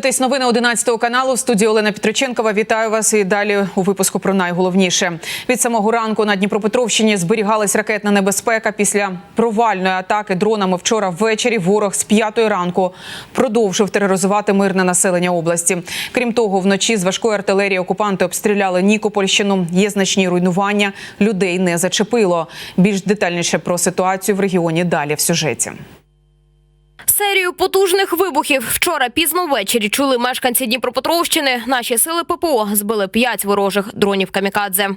дивитесь новини 11 каналу. В студії Олена Петриченкова. Вітаю вас. І далі у випуску про найголовніше. Від самого ранку на Дніпропетровщині зберігалась ракетна небезпека. Після провальної атаки дронами вчора ввечері ворог з п'ятої ранку продовжив тероризувати мирне населення області. Крім того, вночі з важкої артилерії окупанти обстріляли Нікопольщину. Є значні руйнування. Людей не зачепило. Більш детальніше про ситуацію в регіоні далі в сюжеті. Серію потужних вибухів вчора пізно ввечері чули мешканці Дніпропетровщини. Наші сили ППО збили п'ять ворожих дронів камікадзе.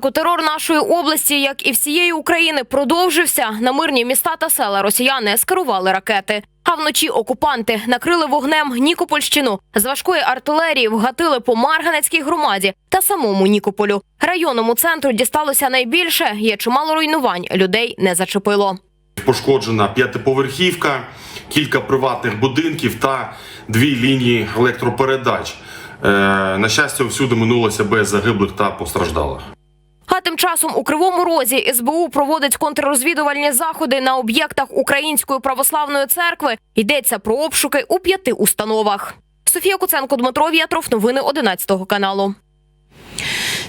Зранку терор нашої області, як і всієї України, продовжився. На мирні міста та села росіяни скерували ракети. А вночі окупанти накрили вогнем Нікопольщину. З важкої артилерії вгатили по Марганецькій громаді та самому Нікополю. Районному центру дісталося найбільше. Є чимало руйнувань. Людей не зачепило. Пошкоджена п'ятиповерхівка, кілька приватних будинків та дві лінії електропередач. Е, на щастя, всюди минулося без загиблих та постраждалих. Тим часом у Кривому Розі СБУ проводить контррозвідувальні заходи на об'єктах Української православної церкви. Йдеться про обшуки у п'яти установах. Софія Куценко, Дмитро В'ятров. Новини 11 каналу.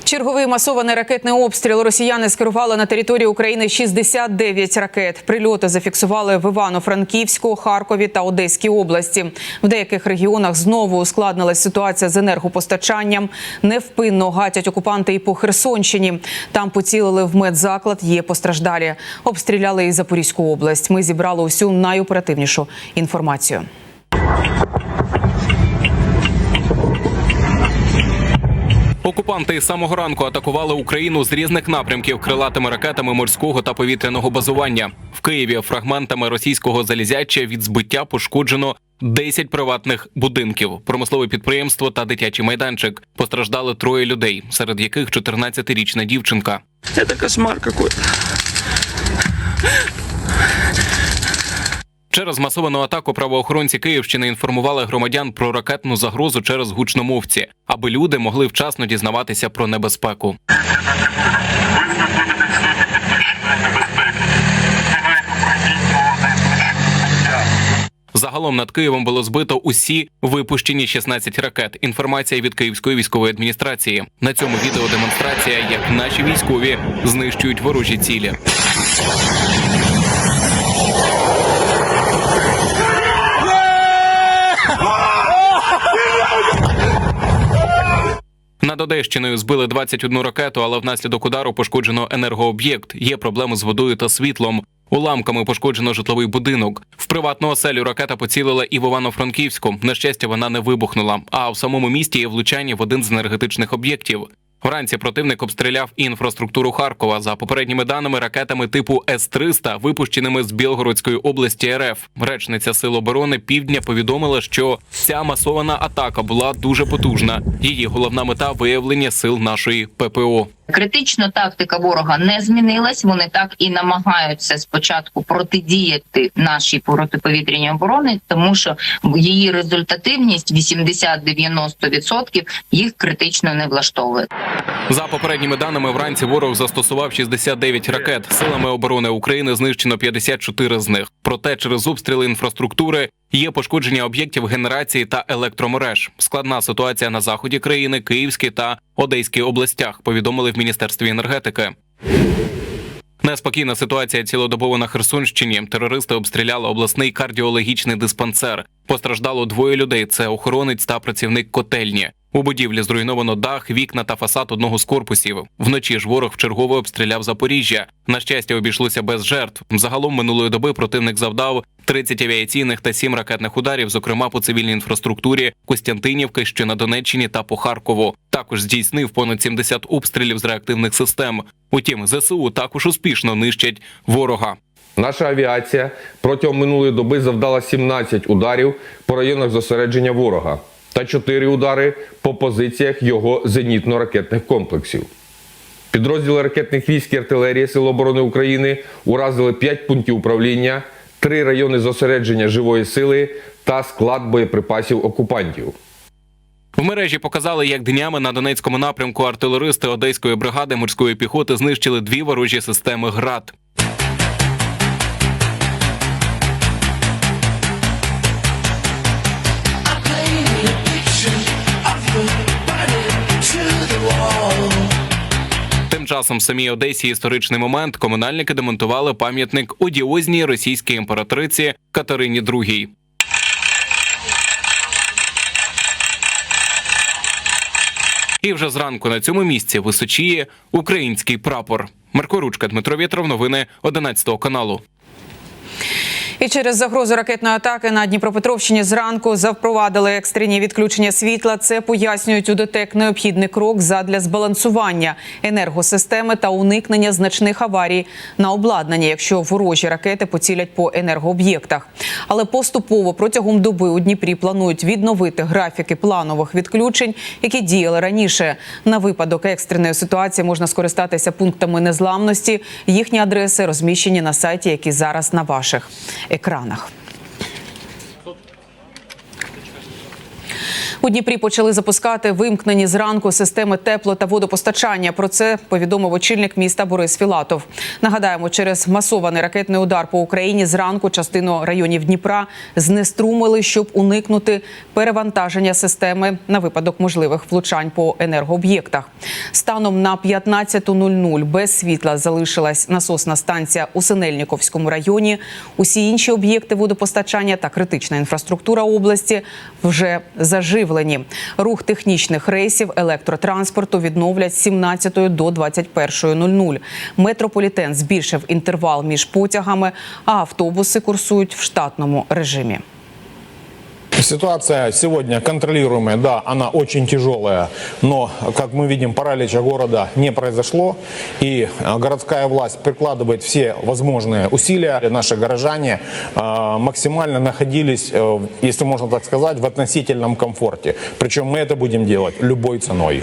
Черговий масований ракетний обстріл росіяни скерували на територію України 69 ракет. Прильоти зафіксували в Івано-Франківську, Харкові та Одеській області. В деяких регіонах знову ускладнилась ситуація з енергопостачанням. Невпинно гатять окупанти і по Херсонщині. Там поцілили в медзаклад. Є постраждалі. Обстріляли і Запорізьку область. Ми зібрали усю найоперативнішу інформацію. Окупанти із самого ранку атакували Україну з різних напрямків крилатими ракетами морського та повітряного базування. В Києві фрагментами російського залізяча від збиття пошкоджено 10 приватних будинків, промислове підприємство та дитячий майданчик. Постраждали троє людей, серед яких 14-річна дівчинка. Это кошмар какой-то. Через масовану атаку правоохоронці Київщини інформували громадян про ракетну загрозу через гучномовці, аби люди могли вчасно дізнаватися про небезпеку. Загалом над Києвом було збито усі випущені 16 ракет. Інформація від Київської військової адміністрації. На цьому відео демонстрація, як наші військові знищують ворожі цілі. Над Одещиною збили 21 ракету, але внаслідок удару пошкоджено енергооб'єкт. Є проблеми з водою та світлом. Уламками пошкоджено житловий будинок. В приватну оселю ракета поцілила і в Івано-Франківську. На щастя, вона не вибухнула. А в самому місті є влучання в один з енергетичних об'єктів. Вранці противник обстріляв інфраструктуру Харкова. За попередніми даними, ракетами типу С-300, випущеними з Білгородської області РФ. Речниця Сил оборони Півдня повідомила, що ця масована атака була дуже потужна. Її головна мета виявлення сил нашої ППО. Критична тактика ворога не змінилась. Вони так і намагаються спочатку протидіяти нашій протиповітряній оборони, тому що її результативність 80-90% їх критично не влаштовує. За попередніми даними, вранці ворог застосував 69 ракет. Силами оборони України знищено 54 з них. Проте через обстріли інфраструктури є пошкодження об'єктів генерації та електромереж. Складна ситуація на заході країни, Київській та Одеській областях. Повідомили в міністерстві енергетики. Неспокійна ситуація цілодобово на Херсонщині. Терористи обстріляли обласний кардіологічний диспансер. Постраждало двоє людей. Це охоронець та працівник котельні. У будівлі зруйновано дах, вікна та фасад одного з корпусів. Вночі ж ворог вчергово обстріляв Запоріжжя. На щастя, обійшлося без жертв. Загалом минулої доби противник завдав 30 авіаційних та 7 ракетних ударів, зокрема по цивільній інфраструктурі Костянтинівки, що на Донеччині та по Харкову. Також здійснив понад 70 обстрілів з реактивних систем. Утім, ЗСУ також успішно нищать ворога. Наша авіація протягом минулої доби завдала 17 ударів по районах зосередження ворога та 4 удари по позиціях його зенітно-ракетних комплексів. Підрозділи ракетних військ і артилерії Сил оборони України уразили 5 пунктів управління, 3 райони зосередження живої сили та склад боєприпасів окупантів. В мережі показали, як днями на Донецькому напрямку артилеристи Одеської бригади морської піхоти знищили дві ворожі системи ГРАД. Часом в самій Одесі історичний момент комунальники демонтували пам'ятник одіозній російській імператриці Катерині II. І вже зранку на цьому місці височіє український прапор. Марко Ручка, Дмитро Вєтров, новини 11 каналу. І через загрозу ракетної атаки на Дніпропетровщині зранку запровадили екстрені відключення світла. Це пояснюють у ДТЕК необхідний крок задля збалансування енергосистеми та уникнення значних аварій на обладнанні, якщо ворожі ракети поцілять по енергооб'єктах. Але поступово протягом доби у Дніпрі планують відновити графіки планових відключень, які діяли раніше. На випадок екстреної ситуації можна скористатися пунктами незламності. Їхні адреси розміщені на сайті, які зараз на ваших екранах. У Дніпрі почали запускати вимкнені зранку системи тепло та водопостачання. Про це повідомив очільник міста Борис Філатов. Нагадаємо, через масований ракетний удар по Україні зранку частину районів Дніпра знеструмили, щоб уникнути перевантаження системи на випадок можливих влучань по енергооб'єктах. Станом на 15.00 без світла залишилась насосна станція у Синельніковському районі. Усі інші об'єкти водопостачання та критична інфраструктура області вже заживлені. Рух технічних рейсів електротранспорту відновлять з 17 до 21.00. Метрополітен збільшив інтервал між потягами, а автобуси курсують в штатному режимі. Ситуация сегодня контролируемая, да, она очень тяжелая, но, как мы видим, паралича города не произошло, и а, городская власть прикладывает все возможные усилия. Наши горожане а, максимально находились, э, если можно так сказать, в относительном комфорте. Причем мы это будем делать любой ценой.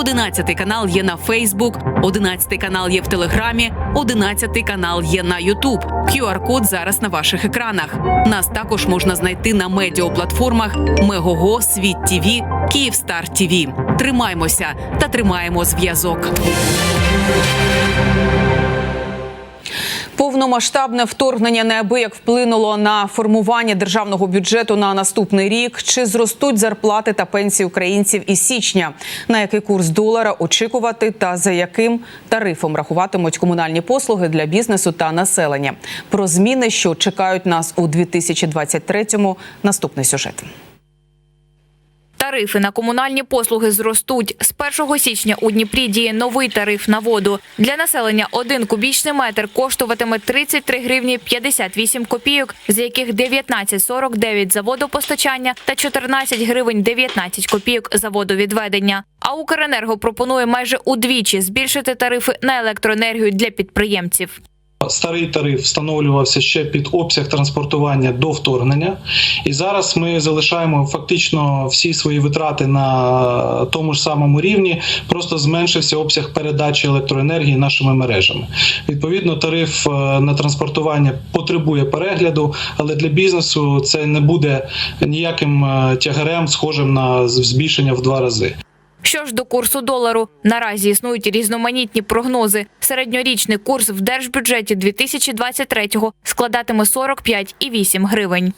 11 канал є на Фейсбук, 11 канал є в Телеграмі, 11 канал є на Ютуб. QR-код зараз на ваших екранах. Нас також можна знайти на медіаплатформах Мегого, Світ ТІВІ, Київстар ТІВІ. Тримаймося та тримаємо зв'язок. Повномасштабне вторгнення неабияк вплинуло на формування державного бюджету на наступний рік. Чи зростуть зарплати та пенсії українців із січня? На який курс долара очікувати та за яким тарифом рахуватимуть комунальні послуги для бізнесу та населення? Про зміни, що чекають нас у 2023-му – Наступний сюжет. Тарифи на комунальні послуги зростуть. З 1 січня у Дніпрі діє новий тариф на воду. Для населення один кубічний метр коштуватиме 33 гривні 58 копійок, з яких 19,49 за водопостачання та 14 гривень 19 копійок за водовідведення. А Укренерго пропонує майже удвічі збільшити тарифи на електроенергію для підприємців. Старий тариф встановлювався ще під обсяг транспортування до вторгнення, і зараз ми залишаємо фактично всі свої витрати на тому ж самому рівні, просто зменшився обсяг передачі електроенергії нашими мережами. Відповідно, тариф е, на транспортування потребує перегляду, але для бізнесу це не буде ніяким е, тягарем, схожим на збільшення в два рази. Що ж до курсу долару, наразі існують різноманітні прогнози. Середньорічний курс в держбюджеті 2023-го складатиме 45,8 гривень.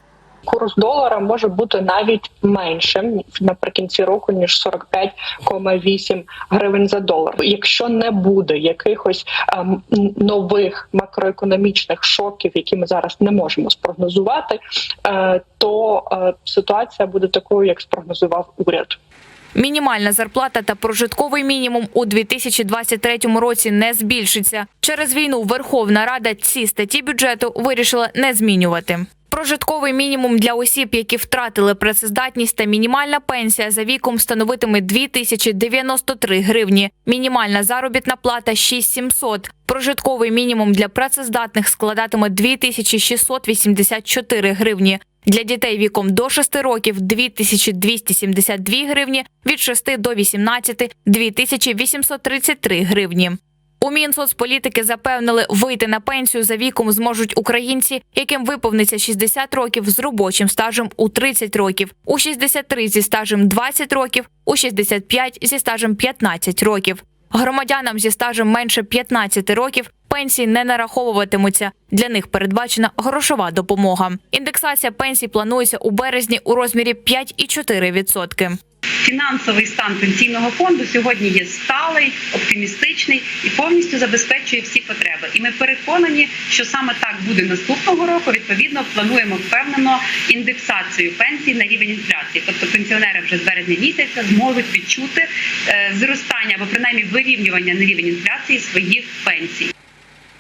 курс долара може бути навіть меншим наприкінці року ніж 45,8 гривень за долар. Якщо не буде якихось ем, нових макроекономічних шоків, які ми зараз не можемо спрогнозувати, е, то е, ситуація буде такою, як спрогнозував уряд. Мінімальна зарплата та прожитковий мінімум у 2023 році не збільшиться. Через війну Верховна Рада ці статті бюджету вирішила не змінювати. Прожитковий мінімум для осіб, які втратили працездатність та мінімальна пенсія за віком становитиме 2093 гривні. Мінімальна заробітна плата 6700. Прожитковий мінімум для працездатних складатиме 2684 гривні. Для дітей віком до 6 років 2272 гривні, від 6 до 18 – 2833 гривні. У Мінсоцполітики запевнили, вийти на пенсію за віком зможуть українці, яким виповниться 60 років з робочим стажем у 30 років, у 63 зі стажем 20 років, у 65 зі стажем 15 років. Громадянам зі стажем менше 15 років пенсії не нараховуватимуться. Для них передбачена грошова допомога. Індексація пенсій планується у березні у розмірі 5,4%. Фінансовий стан пенсійного фонду сьогодні є сталий, оптимістичний і повністю забезпечує всі потреби. І ми переконані, що саме так буде наступного року. Відповідно, плануємо впевнено індексацію пенсій на рівень інфляції. Тобто пенсіонери вже з березня місяця зможуть відчути е, зростання або принаймні вирівнювання на рівень інфляції своїх пенсій.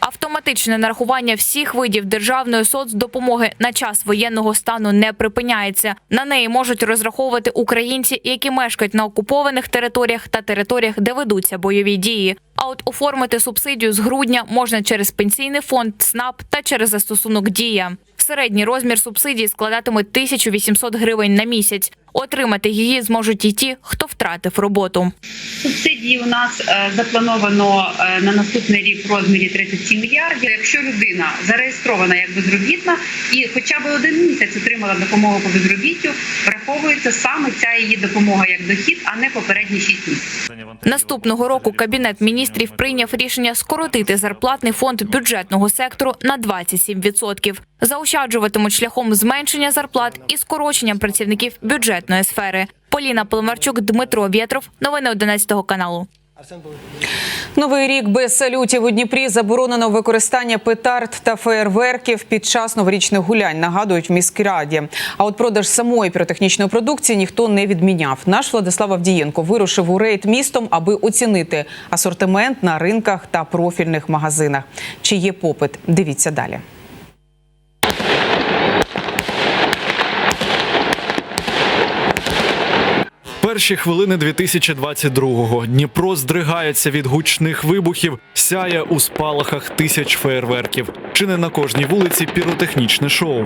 Автоматичне нарахування всіх видів державної соцдопомоги на час воєнного стану не припиняється. На неї можуть розраховувати українці, які мешкають на окупованих територіях та територіях, де ведуться бойові дії. А от оформити субсидію з грудня можна через пенсійний фонд ЦНАП та через застосунок Дія. Середній розмір субсидії складатиме 1800 гривень на місяць. Отримати її зможуть і ті, хто втратив роботу. Субсидії у нас е, заплановано е, на наступний рік в розмірі 37 мільярдів. Якщо людина зареєстрована як безробітна і хоча б один місяць отримала допомогу по безробіттю, враховується саме ця її допомога як дохід, а не попередні 6 місяців. Наступного року кабінет міністрів прийняв рішення скоротити зарплатний фонд бюджетного сектору на 27%. Заощаджуватимуть шляхом зменшення зарплат і скороченням працівників бюджетної сфери. Поліна Полимарчук, Дмитро Вєтров. Новини 11 каналу. Новий рік без салютів у Дніпрі заборонено використання петард та феєрверків під час новорічних гулянь. Нагадують в міськраді. А от продаж самої піротехнічної продукції ніхто не відміняв. Наш Владислав Авдієнко вирушив у рейд містом, аби оцінити асортимент на ринках та профільних магазинах. Чи є попит? Дивіться далі. Перші хвилини 2022-го. Дніпро здригається від гучних вибухів, сяє у спалахах тисяч фейерверків. Чи не на кожній вулиці піротехнічне шоу.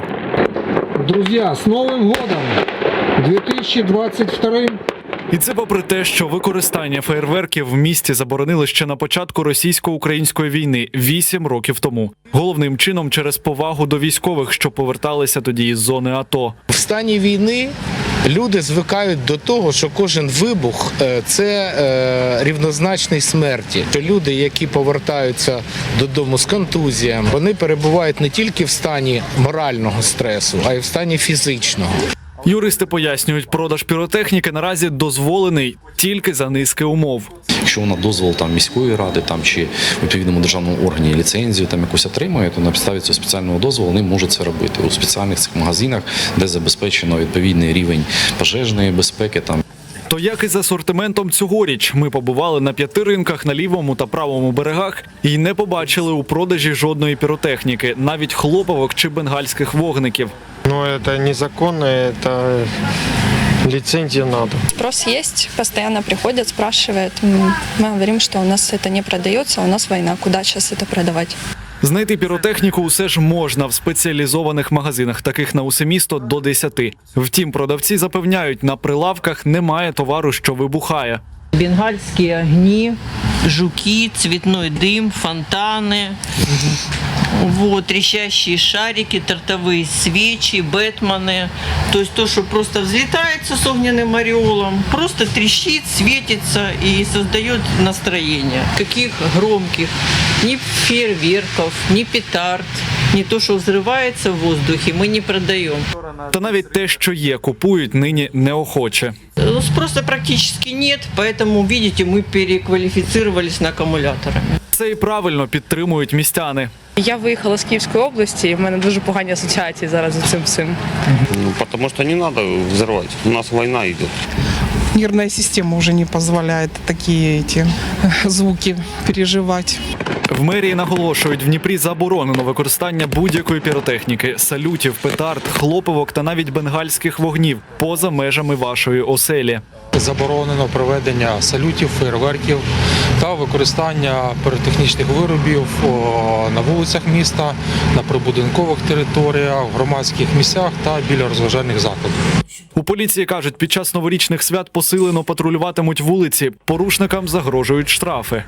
Друзья, с Новым годом! 2022 І це попри те, що використання фейерверків в місті заборонили ще на початку російсько-української війни вісім років тому. Головним чином через повагу до військових, що поверталися тоді із зони АТО. В стані війни люди звикають до того, що кожен вибух е, це е, рівнозначний смерті. Що люди, які повертаються додому з контузіями, вони перебувають не тільки в стані морального стресу, а й в стані фізичного. Юристи пояснюють, продаж піротехніки наразі дозволений тільки за низки умов. Якщо вона дозвол там міської ради там чи відповідному державному органі ліцензію там якусь отримує, то на підставі цього спеціального дозволу вони можуть це робити у спеціальних цих магазинах, де забезпечено відповідний рівень пожежної безпеки. Там То як і з асортиментом цьогоріч, ми побували на п'яти ринках на лівому та правому берегах і не побачили у продажі жодної піротехніки, навіть хлоповок чи бенгальських вогників. Но это незаконно, это лицензию надо. Спрос есть, постоянно приходят, спрашивают. М, Мы говорим, что у нас это не продается, у нас война, куда сейчас это продавать? Знайти піротехніку усе ж можна в спеціалізованих магазинах, таких на усе місто до 10. Втім, продавці запевняють, на прилавках немає товару, що вибухає. Бенгальські огні, жуки, цвітний дим, фонтаны, вот, трещащие шарики, тортовые свечи, бэтмены. То есть то, что просто взлетается с огненным ореолом, просто трещит, светится и создает настроение. Каких громких, ни фейерверков, ни петард, не то, что взрывается в воздухе, мы не продаем. Та навіть те, що є, купують нині неохоче. Ну, Спроса практически нет, поэтому, видите, мы переквалифицировались на аккумуляторы. Це і правильно підтримують містяни. Я виїхала з Київської області, і в мене дуже погані асоціації зараз з цим всім. Ну, потому что не надо взрывать. У нас война идет. Нервная система уже не позволяет такие эти звуки переживать. В мерії наголошують, в Дніпрі заборонено використання будь-якої піротехніки, салютів, петард, хлопивок та навіть бенгальських вогнів поза межами вашої оселі. Заборонено проведення салютів, фейерверків та використання піротехнічних виробів на вулицях міста, на прибудинкових територіях, в громадських місцях та біля розважальних закладів. У поліції кажуть, під час новорічних свят посилено патрулюватимуть вулиці. Порушникам загрожують штрафи.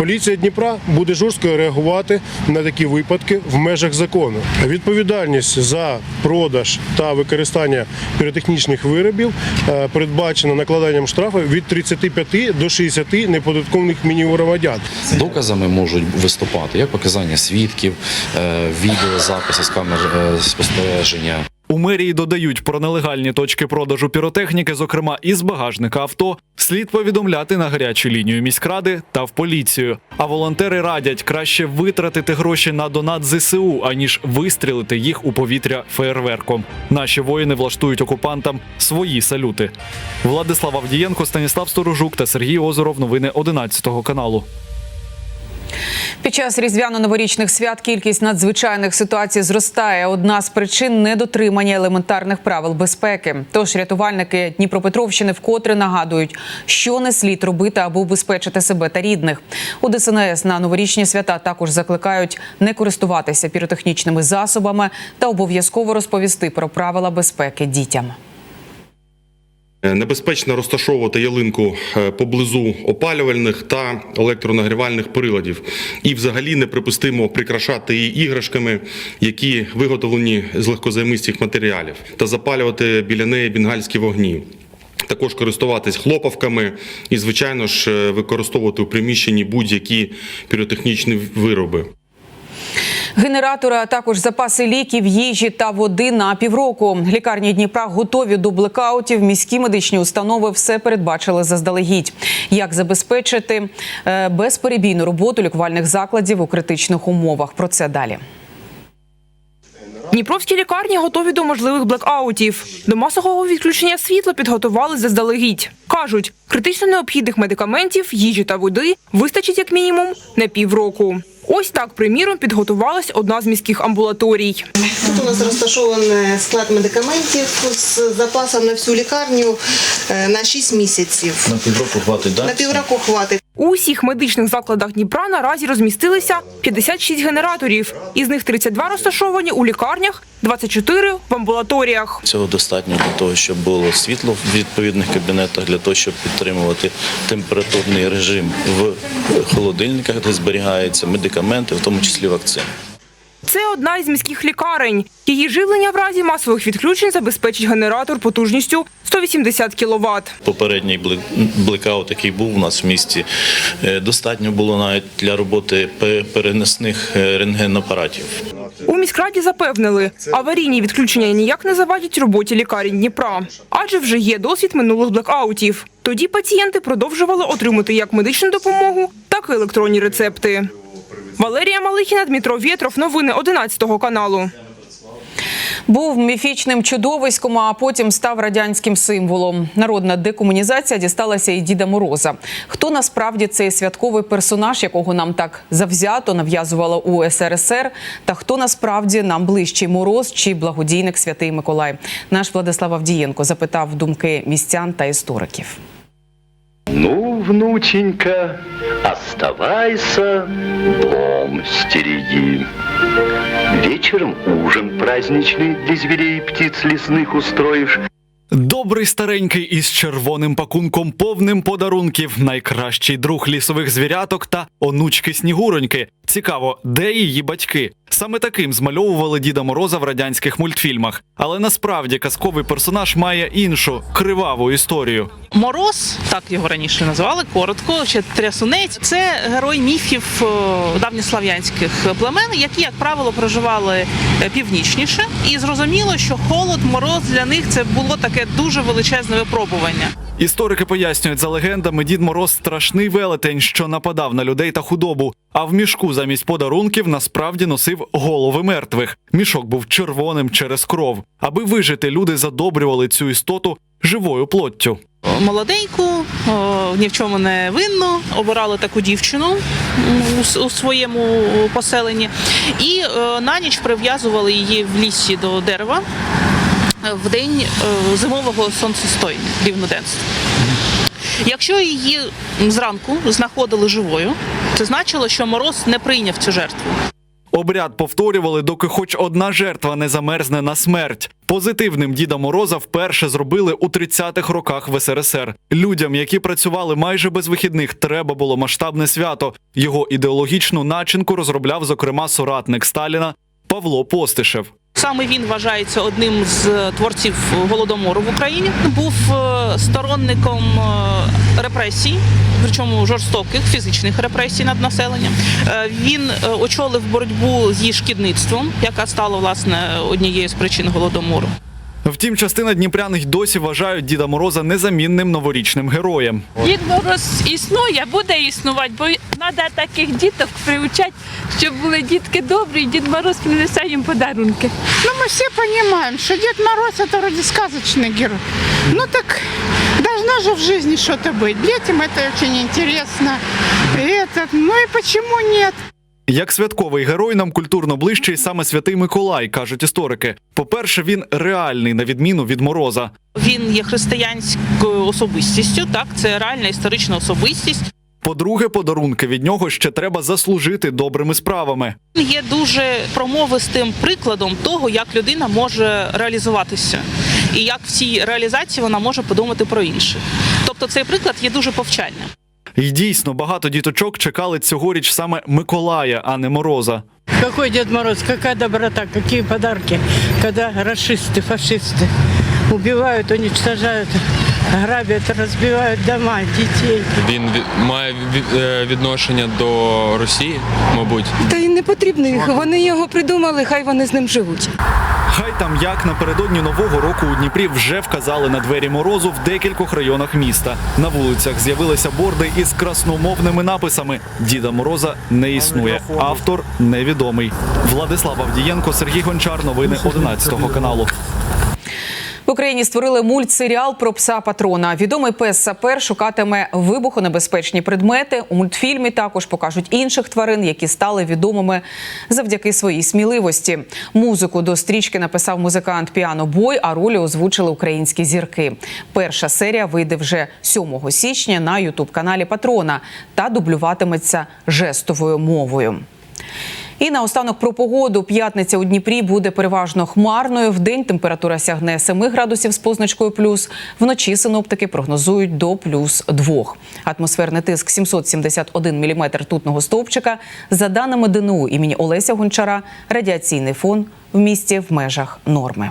Поліція Дніпра буде жорстко реагувати на такі випадки в межах закону. Відповідальність за продаж та використання піротехнічних виробів е, передбачена накладанням штрафу від 35 до 60 неподаткових мінімумів громадян. Доказами можуть виступати як показання свідків, е, відеозаписи з камер е, спостереження. У мерії додають про нелегальні точки продажу піротехніки, зокрема із багажника авто, слід повідомляти на гарячу лінію міськради та в поліцію. А волонтери радять краще витратити гроші на донат ЗСУ, аніж вистрілити їх у повітря феєрверком. Наші воїни влаштують окупантам свої салюти. Владислав Авдієнко, Станіслав Сторожук та Сергій Озоров. Новини 11 каналу. Під час різдвяно-новорічних свят кількість надзвичайних ситуацій зростає. Одна з причин недотримання елементарних правил безпеки. Тож рятувальники Дніпропетровщини вкотре нагадують, що не слід робити, аби убезпечити себе та рідних. У ДСНС на новорічні свята також закликають не користуватися піротехнічними засобами та обов'язково розповісти про правила безпеки дітям. Е, Небезпечно розташовувати ялинку е, поблизу опалювальних та електронагрівальних приладів. І взагалі неприпустимо прикрашати її іграшками, які виготовлені з легкозаймистих матеріалів, та запалювати біля неї бенгальські вогні. Також користуватись хлопавками і, звичайно ж, е, використовувати у приміщенні будь-які піротехнічні вироби. Генератори, а також запаси ліків, їжі та води на півроку. Лікарні Дніпра готові до блекаутів. Міські медичні установи все передбачили заздалегідь. Як забезпечити е, безперебійну роботу лікувальних закладів у критичних умовах? Про це далі. Дніпровські лікарні готові до можливих блекаутів. До масового відключення світла підготували заздалегідь. Кажуть, критично необхідних медикаментів, їжі та води вистачить як мінімум на півроку. Ось так, приміром, підготувалась одна з міських амбулаторій. Тут у нас розташований склад медикаментів з запасом на всю лікарню е, на 6 місяців. На півроку хватить, так? На півроку хватить. У усіх медичних закладах Дніпра наразі розмістилися 56 генераторів. Із них 32 розташовані у лікарнях, 24 в амбулаторіях. Цього достатньо для того, щоб було світло в відповідних кабінетах, для того, щоб підтримувати температурний режим в холодильниках, де зберігаються медикаменти, в тому числі вакцини. Це одна із міських лікарень. Її живлення в разі масових відключень забезпечить генератор потужністю 180 кВт. Попередній блек- блекаут, який був у нас в місті, е, достатньо було навіть для роботи пе- переносних е, рентгенапаратів. У міськраді запевнили, аварійні відключення ніяк не завадять роботі лікарень Дніпра, адже вже є досвід минулих блекаутів. Тоді пацієнти продовжували отримати як медичну допомогу, так і електронні рецепти. Валерія Малихіна, Дмитро Вєтров. Новини 11 каналу. Був міфічним чудовиськом, а потім став радянським символом. Народна декомунізація дісталася і Діда Мороза. Хто насправді цей святковий персонаж, якого нам так завзято нав'язувало у СРСР, та хто насправді нам ближчий мороз чи благодійник Святий Миколай? Наш Владислав Авдієнко запитав думки містян та істориків. Ну, внученька, оставайся, дом стереги. Вечером ужин праздничный для зверей и птиц лесных устроишь. Добрий старенький із червоним пакунком, повним подарунків, найкращий друг лісових звіряток та онучки Снігуроньки. Цікаво, де її батьки? Саме таким змальовували Діда Мороза в радянських мультфільмах. Але насправді казковий персонаж має іншу криваву історію. Мороз, так його раніше називали, коротко, ще трясунець. Це герой міфів е, давньослав'янських племен, які, як правило, проживали е, північніше. І зрозуміло, що холод, мороз для них це було таке дуже величезне випробування. Історики пояснюють, за легендами, Дід Мороз страшний велетень, що нападав на людей та худобу. А в мішку замість подарунків насправді носив голови мертвих. Мішок був червоним через кров. Аби вижити, люди задобрювали цю істоту живою плоттю. Молоденьку, о, ні в чому не винну, обирали таку дівчину у, у своєму поселенні і е, на ніч прив'язували її в лісі до дерева е, в день е, зимового сонцестояння, рівноденства. Якщо її зранку знаходили живою, це значило, що мороз не прийняв цю жертву. Обряд повторювали, доки хоч одна жертва не замерзне на смерть. Позитивним Діда Мороза вперше зробили у 30-х роках в СРСР. Людям, які працювали майже без вихідних, треба було масштабне свято. Його ідеологічну начинку розробляв, зокрема, соратник Сталіна Павло Постишев. Саме він вважається одним з творців голодомору в Україні. Був е, сторонником е, репресій, причому жорстоких фізичних репресій над населенням. Е, Він е, очолив боротьбу зі шкідництвом, яка стала власне однією з причин голодомору. Втім, частина дніпрян й досі вважають Діда Мороза незамінним новорічним героєм. Дід Мороз існує, буде існувати, бо треба таких діток приучати, щоб були дітки добрі, і Дід Мороз принесе їм подарунки. Ну, мы все понимаем, что Дед Мороз это вроде сказочный герой. Ну так должно же в жизни что-то быть. Детям это очень интересно. И этот, ну и почему нет? Як святковий герой нам культурно ближчий саме святий Миколай, кажуть історики. По-перше, він реальний на відміну від Мороза. Він є християнською особистістю, так це реальна історична особистість. По-друге, подарунки від нього ще треба заслужити добрими справами. Він є дуже промовистим прикладом того, як людина може реалізуватися, і як в цій реалізації вона може подумати про інших. Тобто цей приклад є дуже повчальним. І дійсно багато діточок чекали цьогоріч саме Миколая, а не Мороза. Какой Дед Мороз, какая доброта, какие подарки, когда расисты, фашисты убивают, уничтожают, грабят, разбивают дома, детей. Він ві- має ві- е, відношення до Росії, мабуть. Та й не потрібно їх. Вони його придумали, хай вони з ним живуть. Хай там як напередодні нового року у Дніпрі вже вказали на двері морозу в декількох районах міста. На вулицях з'явилися борди із красномовними написами: Діда Мороза не існує. Автор невідомий. Владислав Авдієнко, Сергій Гончар. Новини 11 каналу. Україні створили мультсеріал про пса патрона. Відомий пес сапер шукатиме вибухонебезпечні предмети. У мультфільмі також покажуть інших тварин, які стали відомими завдяки своїй сміливості. Музику до стрічки написав музикант Піано Бой, а ролі озвучили українські зірки. Перша серія вийде вже 7 січня на ютуб каналі Патрона та дублюватиметься жестовою мовою. І наостанок про погоду. П'ятниця у Дніпрі буде переважно хмарною. Вдень температура сягне 7 градусів з позначкою плюс. Вночі синоптики прогнозують до плюс 2. Атмосферний тиск 771 міліметр тутного стовпчика. За даними ДНУ імені Олеся Гончара, радіаційний фон в місті в межах норми.